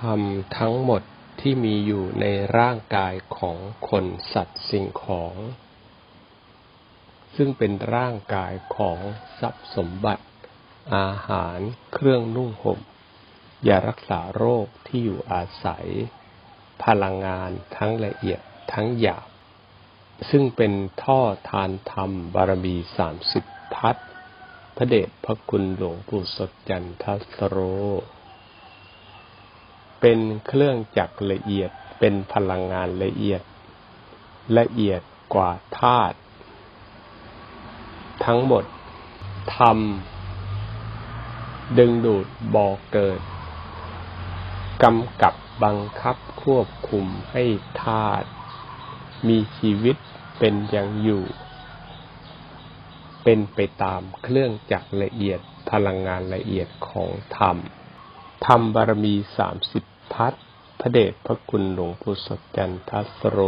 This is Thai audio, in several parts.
ธรรมทั้งหมดที่มีอยู่ในร่างกายของคนสัตว์สิ่งของ ซึ่งเป็นร่างกายของทรัพย์สมบัติ อาหารเครื่องนุ่งห่มยารักษาโรคที่อยู่อาศัย พลังงานทั้งละเอียดทั้งหยาบ ซึ่งเป็นท่อทานธรรมบารมีสามสิบทัศพระเดชพระคุณหลวงปู่สดจันทัสโร เป็นเครื่องจักรละเอียดเป็นพลังงานละเอียด ละเอียดกว่าธาตุทั้งหมดทำดึงดูดบ่อเกิดกำกับบังคับควบคุมให้ธาตุมีชีวิตเป็นอย่างอยู่ เป็นไปตามเครื่องจักรละเอียดพลังงานละเอียดของธรรม ธรรมบารมีสามสิบทัศพระเดชพระคุณหลวงปู่สดจันทัสโร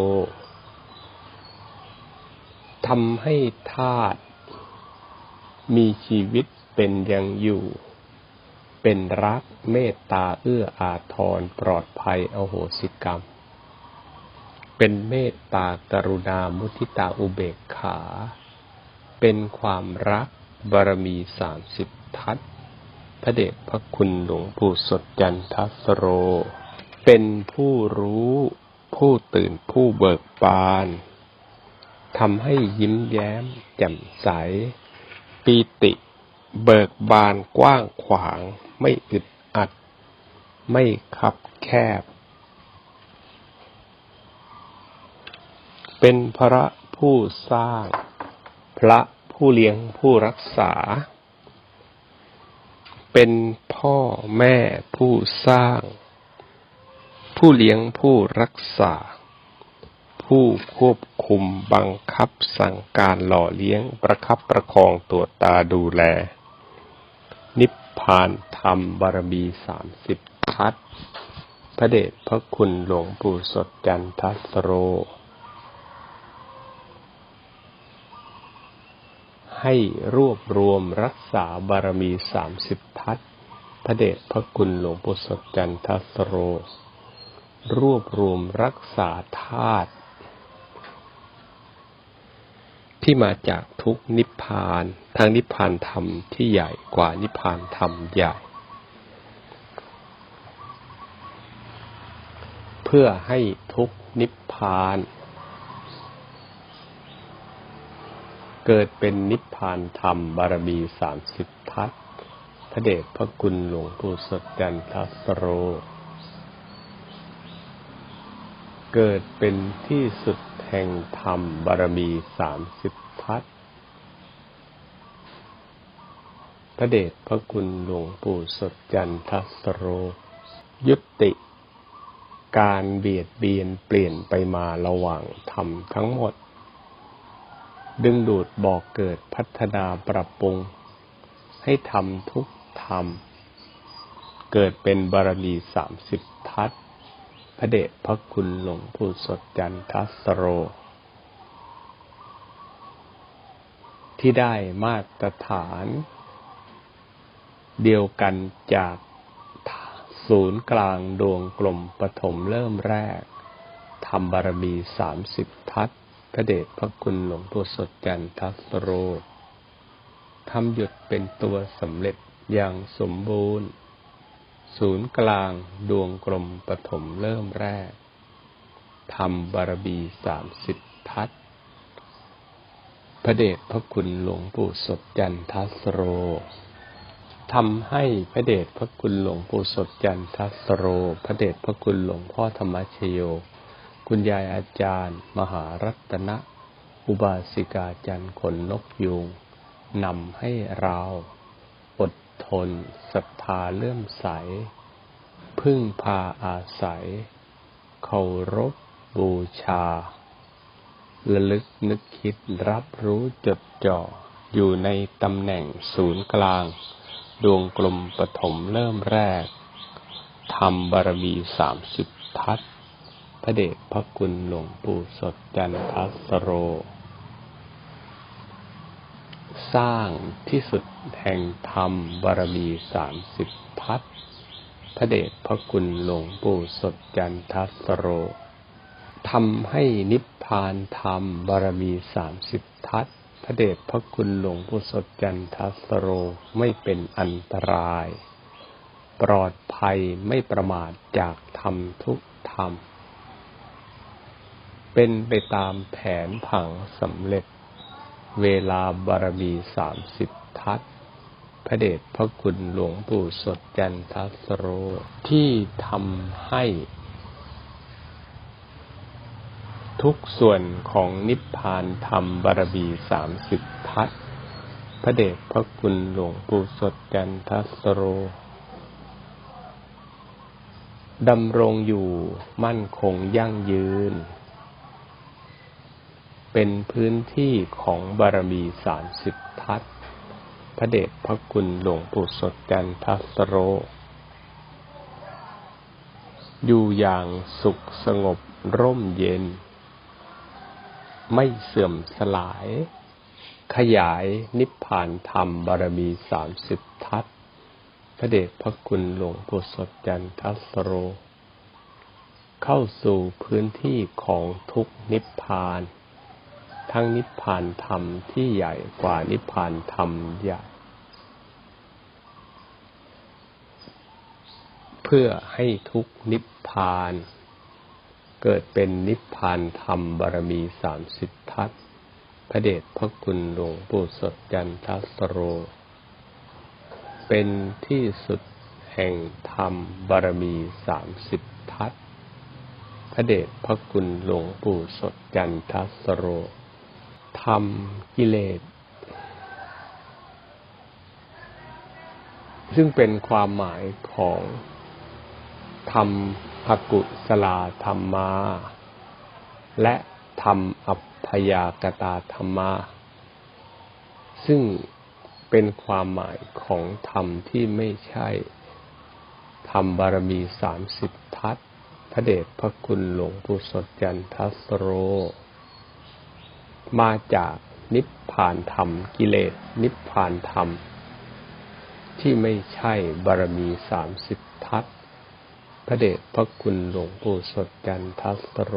ทำให้ธาตุมีชีวิตเป็นอย่างอยู่ เป็นรักเมตตาเอื้ออาทรปลอดภัยอโหสิกรรม เป็นเมตตากรุณามุทิตาอุเบกขา เป็นความรักบารมีสามสิบทัศ พระเดชพระคุณหลวงปู่สดจันทัสโร เป็นผู้รู้ผู้ตื่นผู้เบิกบานทำให้ยิ้มแย้ม แจ่มใส ปีติ เบิกบานกว้างขวาง ไม่อึดอัด ไม่คับแคบ เป็นพระผู้สร้าง พระผู้เลี้ยงผู้รักษา เป็นพ่อแม่ผู้สร้าง ผู้เลี้ยงผู้รักษา ผู้ควบคุมบังคับสั่งการหล่อเลี้ยงประคับประคองตัวตาดูแล นิพพานธรรมบารมีสามสิบทัศพระเดชพระคุณหลวงปู่สดจันทัสโร ให้รวบรวมรักษาบารมีสามสิบทัศพระเดชพระคุณหลวงปู่สดจันทสโร รวบรวมรักษาธาตุที่มาจากทุกนิพพานทางนิพพานธรรมที่ใหญ่กว่านิพพานธรรมใหญ่ เพื่อให้ทุกนิพพาน เกิดเป็นนิพพานธรรมบารมีสามสิบทัศพระเดชพระคุณหลวงปู่สดจันทัสโร เกิดเป็นที่สุดแห่งธรรมบารมีสามสิบทัศพระเดชพระคุณหลวงปู่สดจันทัสโร ยุติ การเบียดเบียนเปลี่ยนไปมาระหว่างธรรมทั้งหมด ดึงดูดบอกเกิดพัฒนาปรับปรุง ให้ทำทุกธรรม เกิดเป็นบารมีสามสิบทัศพระเดชพระคุณหลวงปู่สดจันทัสโร ที่ได้มาตรฐาน เดียวกันจากศูนย์กลางดวงกลมปฐมเริ่มแรกทำบารมีสามสิบทัศ พระเดชพระคุณหลวงปู่สดจันทัสโรทำหยุดเป็นตัวสำเร็จอย่างสมบูรณ์ ศูนย์กลางดวงกลมปฐมเริ่มแรกทำบารบีสามสิบทัศพระเดชพระคุณหลวงปู่สดจันทัสโรทำให้พระเดชพระคุณหลวงปู่สดจันทัสโร พระเดชพระคุณหลวงพ่อธรรมชโย คุณยายอาจารย์ มหารัตนะ อุบาสิกาจันขนนกยูงนำให้เราอดทนศรัทธาเลื่อมใส พึ่งพาอาศัย เคารพบูชาระลึกนึกคิดรับรู้จดจ่อ อยู่ในตำแหน่งศูนย์กลาง ดวงกลมปฐมเริ่มแรกทำบารมีสามสิบทัศ พระเดชพระคุณหลวงปู่สดจันทัสโร สร้างที่สุดแห่งธรรมบารมีสามสิบพัฒพระเดชพระคุณหลวงปู่สดจันทสโรทำให้นิพพานธรรมบารมีสามสิบทัศพระเดชพระคุณหลวงปู่สดจันทสโรไม่เป็นอันตราย ปลอดภัยไม่ประมาทจากธรรมทุกธรรม เป็นไปตามแผนผังสำเร็จ เวลาบารมีสามสิบทัศพระเดชพระคุณหลวงปู่สดจันทสโร ที่ทำให้ ทุกส่วนของนิพพานธรรมบารมีสามสิบทัศพระเดชพระคุณหลวงปู่สดจันทสโรดำรงอยู่มั่นคงยั่งยืน เป็นพื้นที่ของบารมีสามสิบทัศพระเดชพระคุณหลวงปู่สดจันทัสโร อยู่อย่างสุขสงบร่มเย็น ไม่เสื่อมสลาย ขยายนิพพานธรรมบารมีสามสิบทัศพระเดชพระคุณหลวงปู่สดจันทัสโร เข้าสู่พื้นที่ของทุกนิพพาน ทั้งนิพพานธรรมที่ใหญ่กว่านิพพานธรรมใหญ่ เพื่อให้ทุกนิพพาน เกิดเป็นนิพพานธรรมบารมีสามสิบทัศพระเดชพระคุณหลวงปู่สดจันทสโร เป็นที่สุดแห่งธรรมบารมีสามสิบทัศพระเดชพระคุณหลวงปู่สดจันทสโร ทำกิเลส ซึ่งเป็นความหมายของธรรมอกุศลาธรรมา และธรรมอัพพยากตาธรรมา ซึ่งเป็นความหมายของธรรมที่ไม่ใช่ธรรมบารมีสามสิบทัศพระเดชพระคุณหลวงปู่สดจันทสโร มาจากนิพพานธรรม กิเลสนิพพานธรรม ที่ไม่ใช่บารมีสามสิบทัศพระเดชพระคุณหลวงปู่สดจันทสโร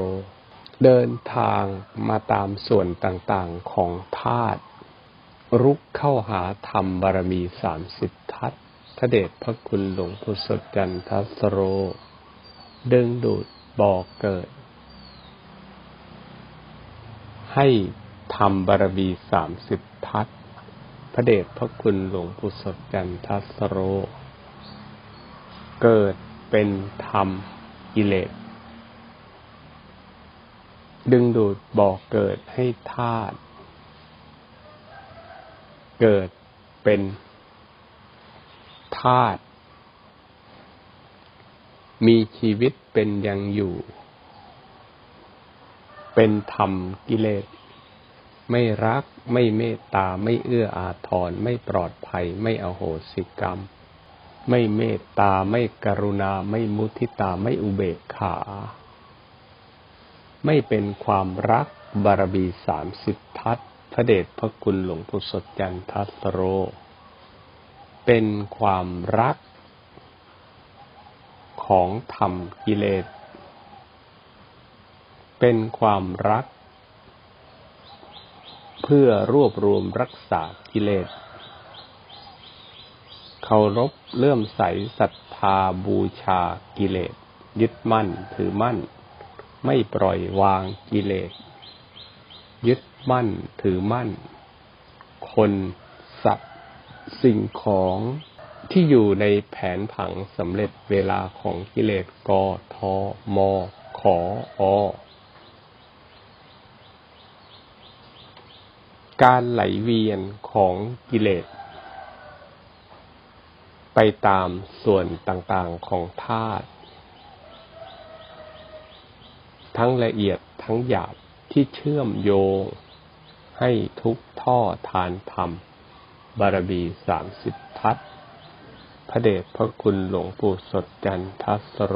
เดินทางมาตามส่วนต่างๆของธาตุรุกเข้าหาธรรมบารมีสามสิบทัศพระเดชพระคุณหลวงปู่สดจันทสโร ดึงดูดบ่อเกิด ให้ ทำบารมีสามสิบทัศพระเดชพระคุณหลวงปู่สดจันทัสโร เกิดเป็นธรรมกิเลสดึงดูดบ่อเกิดให้ธาตุเกิดเป็นธาตุมีชีวิตเป็นยังอยู่ เป็นธรรมกิเลส ไม่รัก ไม่เมตตา ไม่เอื้ออาทร ไม่ปลอดภัย ไม่อโหสิกรรม ไม่เมตตา ไม่กรุณา ไม่มุทิตา ไม่อุเบกขา ไม่เป็นความรักบารมีสามสิบทัศพระเดชพระคุณหลวงปู่สดจันทัสโร เป็นความรักของธรรมกิเลส เป็นความรัก เพื่อรวบรวมรักษากิเลสเคารพเลื่อมใสศรัทธาบูชากิเลส ยึดมั่นถือมั่น ไม่ปล่อยวางกิเลส ยึดมั่นถือมั่น คนสัตว์สิ่งของที่อยู่ในแผนผังสำเร็จเวลาของกิเลสกทมขออ การไหลเวียนของกิเลส ไปตามส่วนต่างๆของธาตุทั้งละเอียดทั้งหยาบที่เชื่อมโยง ให้ทุกท่อทานธรรม บารมีสามสิบทัศพระเดชพระคุณหลวงปู่สดจันทัสโร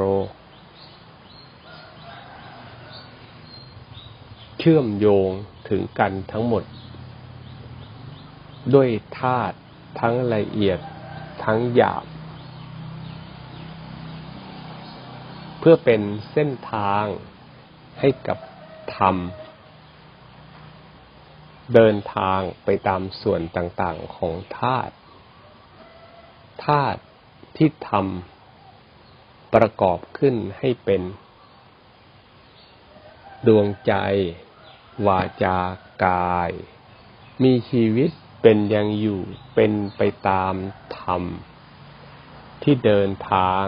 เชื่อมโยงถึงกันทั้งหมด ด้วยธาตุทั้งละเอียดทั้งหยาบ เพื่อเป็นเส้นทางให้กับธรรม เดินทางไปตามส่วนต่างๆของธาตุธาตุที่ทำประกอบขึ้นให้เป็น ดวงใจ วาจากาย มีชีวิต เป็นยังอยู่เป็นไปตามธรรม ที่เดินทาง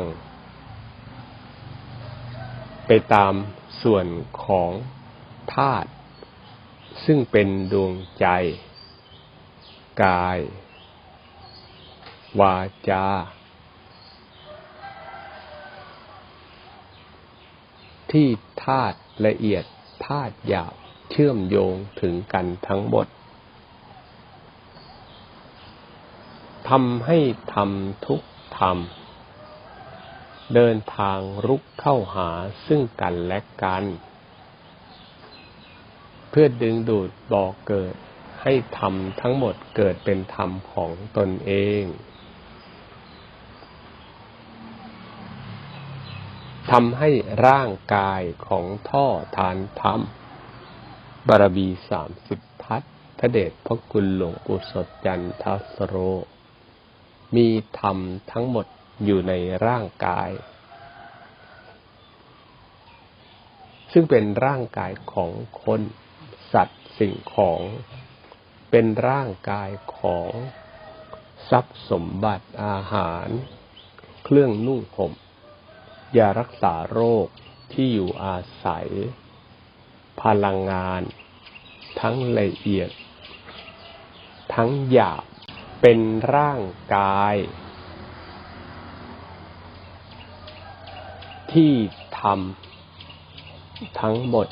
ไปตามส่วนของธาตุซึ่งเป็นดวงใจ กาย วาจา ที่ธาตุละเอียดธาตุหยาบเชื่อมโยงถึงกันทั้งหมด ทำให้ทำทุกธรรม เดินทางรุกเข้าหาซึ่งกันและกัน เพื่อดึงดูดบอกเกิดให้ธรรมทั้งหมดเกิดเป็นธรรมของตนเอง ทำให้ร่างกายของท่อทานธรรม บารบีสามสิบทัศพระเดชพระคุณหลวงปู่สดจันทสโร มีธรรมทั้งหมดอยู่ในร่างกาย ซึ่งเป็นร่างกายของคน สัตว์สิ่งของ เป็นร่างกายของทรัพย์สมบัติอาหาร เครื่องนุ่งห่มยารักษาโรคที่อยู่อาศัย พลังงาน ทั้งละเอียด ทั้งหยาบ เป็นร่างกาย ที่ทำทั้งหมด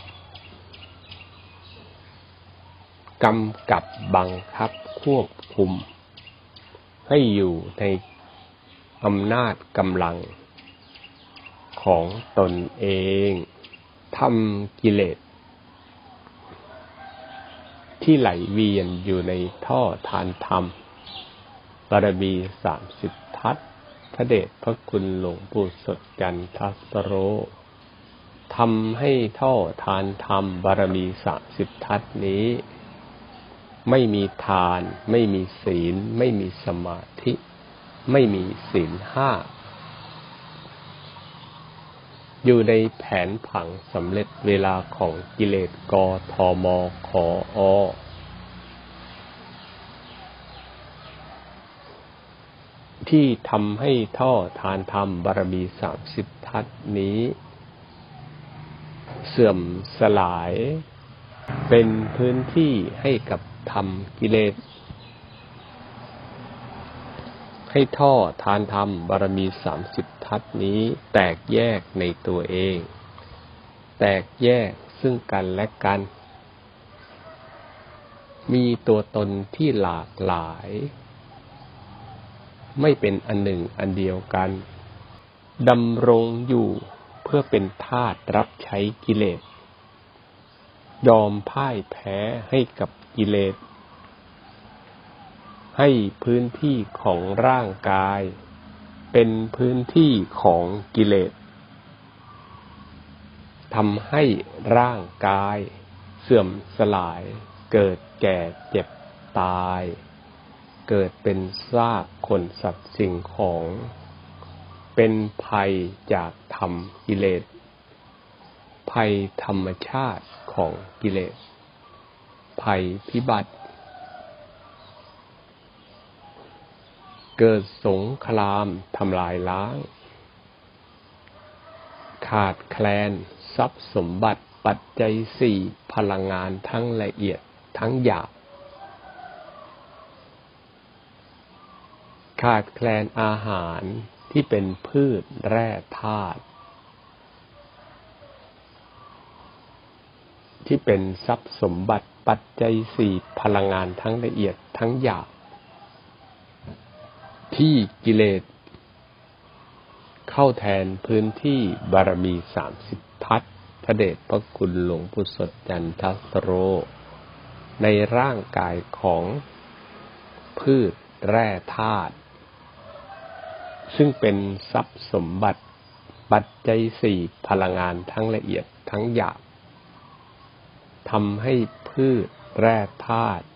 กำกับบังคับควบคุม ให้อยู่ในอำนาจกำลัง ของตนเองทำกิเลส ที่ไหลเวียนอยู่ในท่อทานธรรม บารมีสามสิบทัศพระเดชพระคุณหลวงปู่สดจันทัสโรทำให้ท่อทานธรรมบารมีสามสิบทัศนี้ ไม่มีทาน ไม่มีศีล ไม่มีสมาธิ ไม่มีศีลห้า อยู่ในแผนผังสำเร็จเวลาของกิเลสกอทมขออ ที่ทำให้ท่อทานธรรมบารมีสามสิบทัศนี้ เสื่อมสลาย เป็นพื้นที่ให้กับธรรมกิเลส ให้ท่อทานธรรมบารมีสามสิบทัศนี้ แตกแยกในตัวเอง แตกแยกซึ่งกันและกัน มีตัวตนที่หลากหลาย ไม่เป็นอันหนึ่งอันเดียวกันดำรงอยู่เพื่อเป็นทาสรับใช้กิเลส ยอมพ่ายแพ้ให้กับกิเลส ให้พื้นที่ของร่างกาย เป็นพื้นที่ของกิเลสทำให้ร่างกาย เสื่อมสลายเกิดแก่เจ็บตาย เกิดเป็นซากคนสัตว์สิ่งของ เป็นภัยจากธรรมกิเลส ภัยธรรมชาติของกิเลส ภัยพิบัติ เกิดสงครามทำลายล้าง ขาดแคลน ทรัพย์สมบัติปัจจัยสี่พลังงานทั้งละเอียดทั้งหยาบ ขาดแคลนอาหารที่เป็นพืชแร่ธาตุที่เป็นทรัพย์สมบัติปัจจัยสี่พลังงานทั้งละเอียดทั้งหยาบที่กิเลสเข้าแทนพื้นที่บารมีสามสิบทัศพระเดชพระคุณหลวงพุทธสดจันทัสโร ในร่างกายของพืชแร่ธาตุ ซึ่งเป็นทรัพย์สมบัติ ปัจจัยสี่พลังงานทั้งละเอียดทั้งหยาบทำให้พืชแร่ธาตุ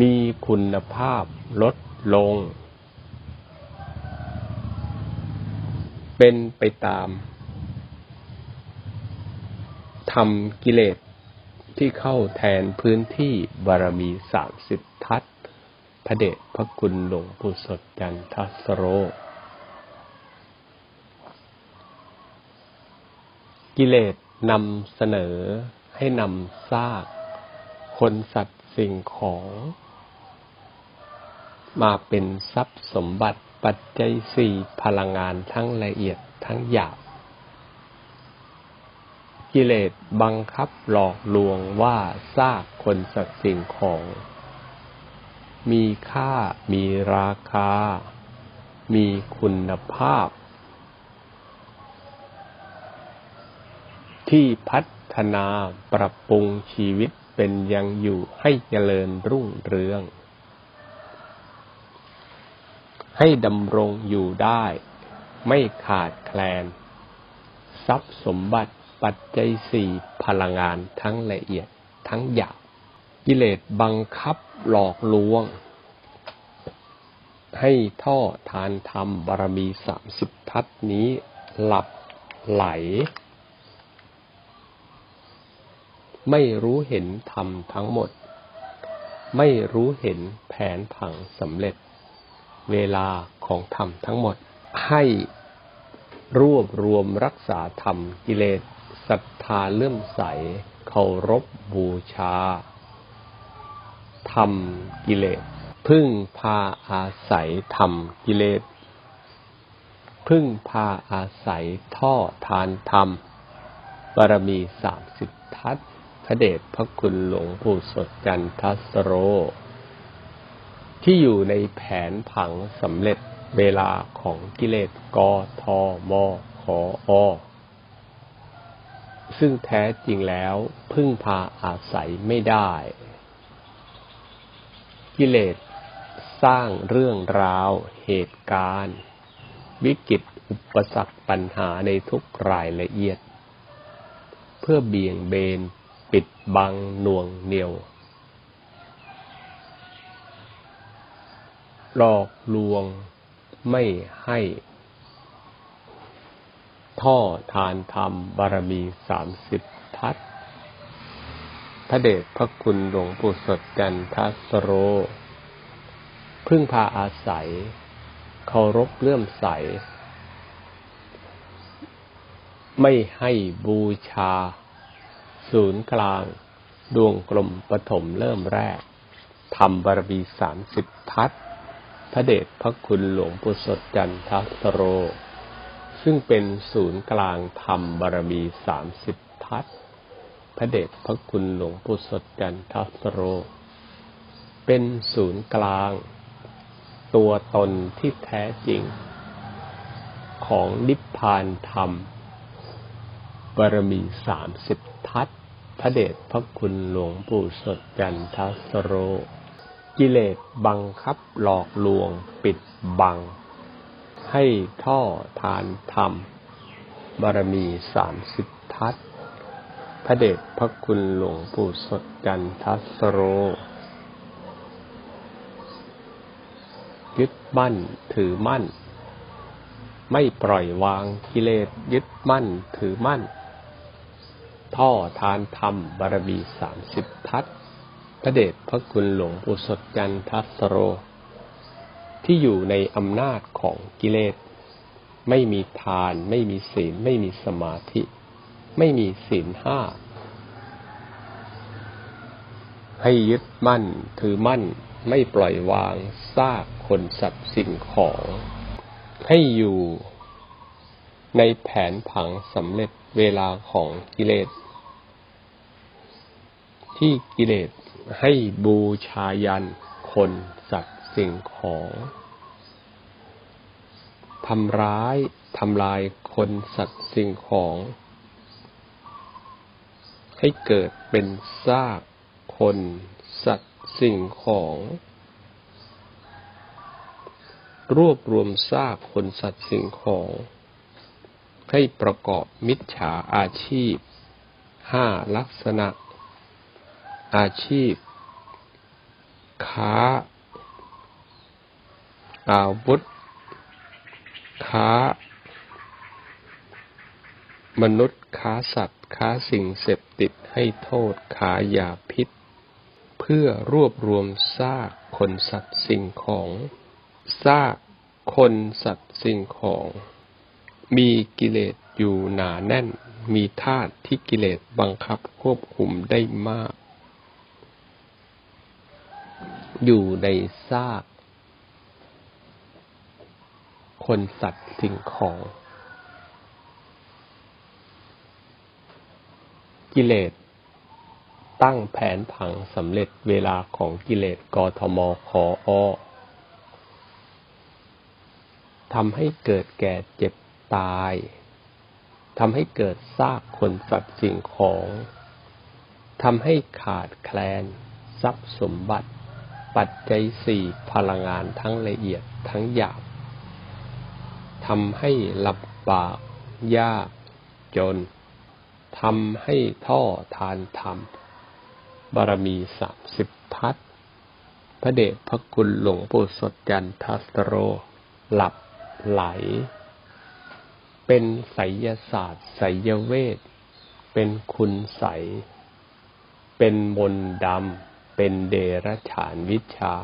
มีคุณภาพลดลง เป็นไปตามทำกิเลสที่เข้าแทนพื้นที่บารมีสามสิบทัศ พระเดชพระคุณหลวงปู่สดจันทสโร กิเลสนำเสนอให้นำซาก คนสัตว์สิ่งของ มาเป็นทรัพย์สมบัติปัจจัยสี่พลังงานทั้งละเอียดทั้งหยาบกิเลสบังคับหลอกลวงว่าซากคนสัตว์สิ่งของ มีค่า มีราคา มีคุณภาพ ที่พัฒนาปรับปรุงชีวิตเป็นยังอยู่ให้เจริญรุ่งเรือง ให้ดำรงอยู่ได้ ไม่ขาดแคลน ทรัพย์สมบัติปัจจัยสี่พลังงานทั้งละเอียดทั้งหยาบ กิเลสบังคับหลอกลวง ให้ท่อทานธรรมบารมีสามสิบทัศนี้หลับไหล ไม่รู้เห็นธรรมทั้งหมด ไม่รู้เห็นแผนผังสำเร็จ เวลาของธรรมทั้งหมด ให้รวบรวมรักษาธรรมกิเลสศรัทธาเลื่อมใสเคารพบูชา ธรรมกิเลส พึ่งพาอาศัยธรรมกิเลส พึ่งพาอาศัยท่อทานธรรม บารมีสามสิบทัศพระเดชพระคุณหลวงปู่สดจันทสโร ที่อยู่ในแผนผังสำเร็จเวลาของกิเลสกอทอมขออซึ่งแท้จริงแล้วพึ่งพาอาศัยไม่ได้ กิเลสสร้างเรื่องราว เหตุการณ์ วิกฤตอุปสรรคปัญหาในทุกรายละเอียด เพื่อเบี่ยงเบน ปิดบังหน่วงเหนียว หลอกลวงไม่ให้ท่อทานธรรมบารมีสามสิบทัศ ระเดชพระคุณหลวงปู่สดจันทสโร พึ่งพาอาศัย เคารพเลื่อมใส ไม่ให้บูชา ศูนย์กลาง ดวงกลมปฐมเริ่มแรกทำบารมีสามสิบทัศพระเดชพระคุณหลวงปู่สดจันทสโร ซึ่งเป็นศูนย์กลางธรรมบารมีสามสิบทัศ พระเดชพระคุณหลวงปู่สดจันทัสโร เป็นศูนย์กลาง ตัวตนที่แท้จริง ของนิพพานธรรมบารมีสามสิบทัศพระเดชพระคุณหลวงปู่สดจันทัสโร กิเลสบังคับหลอกลวงปิดบัง ให้ท่อทานธรรมบารมีสามสิบทัศ พระเดชพระคุณหลวงปู่สดจันทัสโร ยึดมั่นถือมั่น ไม่ปล่อยวางกิเลสยึดมั่นถือมั่น ท่อทานธรรมบารมีสามสิบทัศพระเดชพระคุณหลวงปู่สดจันทัสโร ที่อยู่ในอำนาจของกิเลส ไม่มีทานไม่มีศีลไม่มีสมาธิ ไม่มีศีลห้า ให้ยึดมั่นถือมั่นไม่ปล่อยวางซากคนสัตว์สิ่งของ ให้อยู่ในแผนผังสำเร็จเวลาของกิเลส ที่กิเลสให้บูชายันคนสัตว์สิ่งของทำร้ายทำลายคนสัตว์สิ่งของ ให้เกิดเป็นซากคน สัตว์สิ่งของ รวบรวมซากคนสัตว์สิ่งของ ให้ประกอบมิจฉาอาชีพห้าลักษณะ อาชีพ ค้า อาวุธ ค้า มนุษย์ค้าสัตว์ ค้าสิ่งเสพติดให้โทษค้ายาพิษ เพื่อรวบรวมซากคนสัตว์สิ่งของซากคนสัตว์สิ่งของ มีกิเลสอยู่หนาแน่น มีธาตุที่กิเลสบังคับควบคุมได้มาก อยู่ในซาก คนสัตว์สิ่งของ กิเลส ตั้งแผนผังสำเร็จเวลาของกิเลสกทมคออทำให้เกิดแก่เจ็บตายทำให้เกิดซากคนสัตว์สิ่งของทำให้ขาดแคลน ทรัพย์สมบัติ ปัจจัยสี่พลังงานทั้งละเอียดทั้งหยาบทำให้ลำบากยากจน ทำให้ท่อทานธรรม บารมีสามสิบทัศพระเดชพระคุณหลวงปู่สดจันทัสโร หลับไหล เป็นไสยศาสตร์ไสยเวท เป็นคุณใส เป็นมนดำ เป็นเดรัจฉานวิชา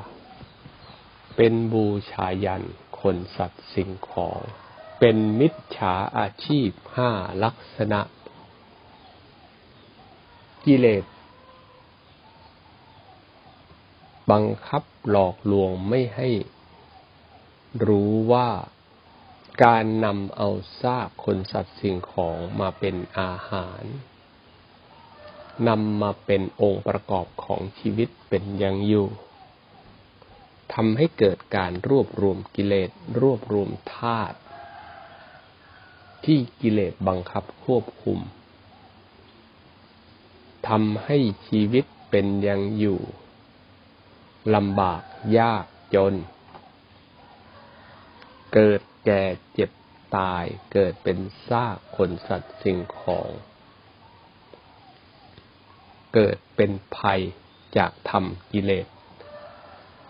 เป็นบูชายันคนสัตว์สิ่งของ เป็นมิจฉาอาชีพห้าลักษณะ กิเลส บังคับหลอกลวงไม่ให้รู้ว่าการนำเอาซากคนสัตว์สิ่งของมาเป็นอาหารนำมาเป็นองค์ประกอบของชีวิตเป็นยังอยู่ทำให้เกิดการรวบรวมกิเลสรวบรวมธาตุที่กิเลสบังคับควบคุม ทำให้ชีวิตเป็นยังอยู่ลำบากยากจน เกิดแก่เจ็บตายเกิดเป็นซากคนสัตว์สิ่งของ เกิดเป็นภัยจากธรรมกิเลส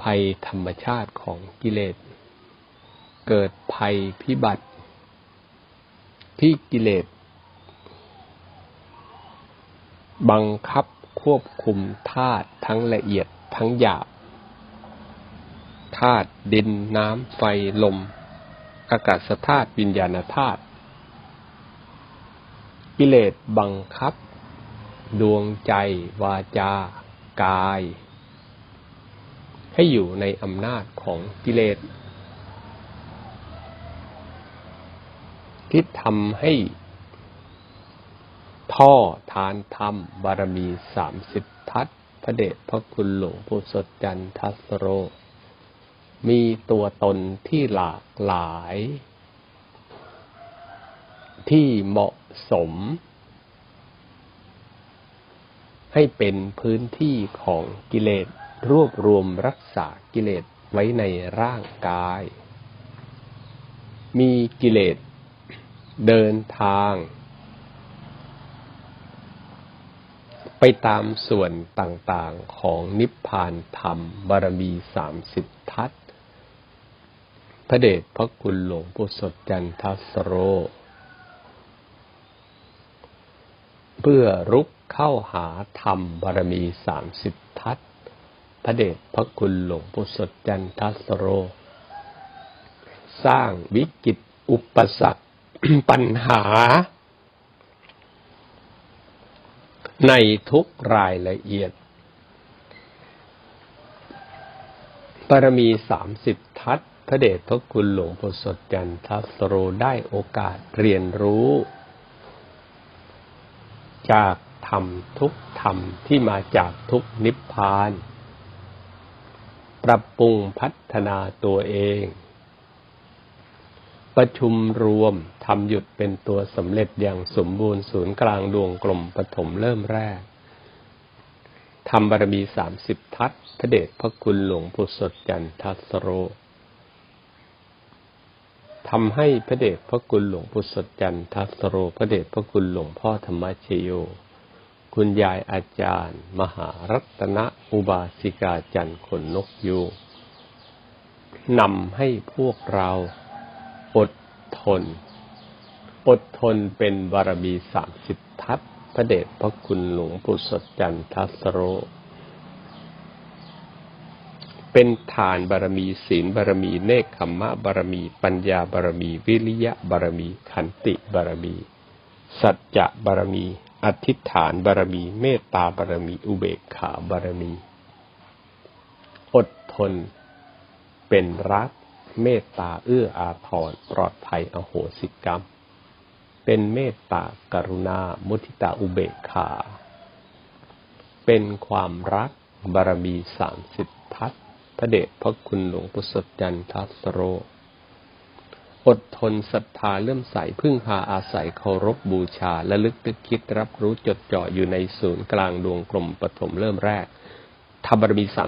ภัยธรรมชาติของกิเลส เกิดภัยพิบัติ ที่กิเลส บังคับควบคุมธาตุทั้งละเอียดทั้งหยาบธาตุดินน้ำไฟลม อากาศธาตุวิญญาณธาตุกิเลสบังคับ ดวงใจ วาจา กาย ให้อยู่ในอำนาจของกิเลสที่ทำให้ ท่อทานธรรม บารมีสามสิบทัศพระเดชพระคุณหลวงปู่สดจันทัสโร มีตัวตนที่หลากหลาย ที่เหมาะสม ให้เป็นพื้นที่ของกิเลสรวบรวมรักษากิเลสไว้ในร่างกาย มีกิเลสเดินทาง ไปตามส่วนต่างๆของนิพพานธรรมบารมีสามสิบทัศพระเดชพระคุณหลวงปู่สดจันทัสโร เพื่อรุกเข้าหาธรรมบารมีสามสิบทัศพระเดชพระคุณหลวงปู่สดจันทัสโร สร้างวิกฤตอุปสรรคปัญหา ในทุกรายละเอียดบารมีสามสิบทัศพระเดชพระคุณหลวงปู่สดจันทัสโรได้โอกาสเรียนรู้ จากธรรมทุกธรรมที่มาจากทุกนิพพาน ปรับปรุงพัฒนาตัวเอง ประชุมรวมทำหยุดเป็นตัวสำเร็จอย่างสมบูรณ์ศูนย์กลางดวงกลมปฐมเริ่มแรกทำบารมีสามสิบทัศพระเดชพระคุณหลวงปู่สดจันทัสโรทำให้พระเดชพระคุณหลวงปู่สดจันทัสโรพระเดชพระคุณหลวงพ่อธรรมชโย คุณยายอาจารย์ มหารัตนอุบาสิกาจันทร์ขนนกยูงนำให้พวกเรา ทน อดทนเป็นบารมีสามสิบทัศพระเดชพระคุณหลวงปู่สดจันทัสโร เป็นฐานบารมีศีลบารมีเนคขมมะบารมี ปัญญาบารมี วิริยะบารมี ขันติบารมี สัจจะบารมี อธิษฐานบารมี เมตตาบารมี อุเบกขาบารมี อดทนเป็นรัก เมตตาเอื้ออาทรปลอดภัยอโหสิกรรม เป็นเมตตากรุณา มุทิตาอุเบกขา เป็นความรักบารมีสามสิบทัศพระเดชพระคุณหลวงปู่สดจันทัสโร อดทนศรัทธาเลื่อมใสพึ่งพาอาศัยเคารพบูชาและลึกนึกคิดรับรู้จดจ่ออยู่ในศูนย์กลางดวงกลมปฐมเริ่มแรกทำบารมีสาม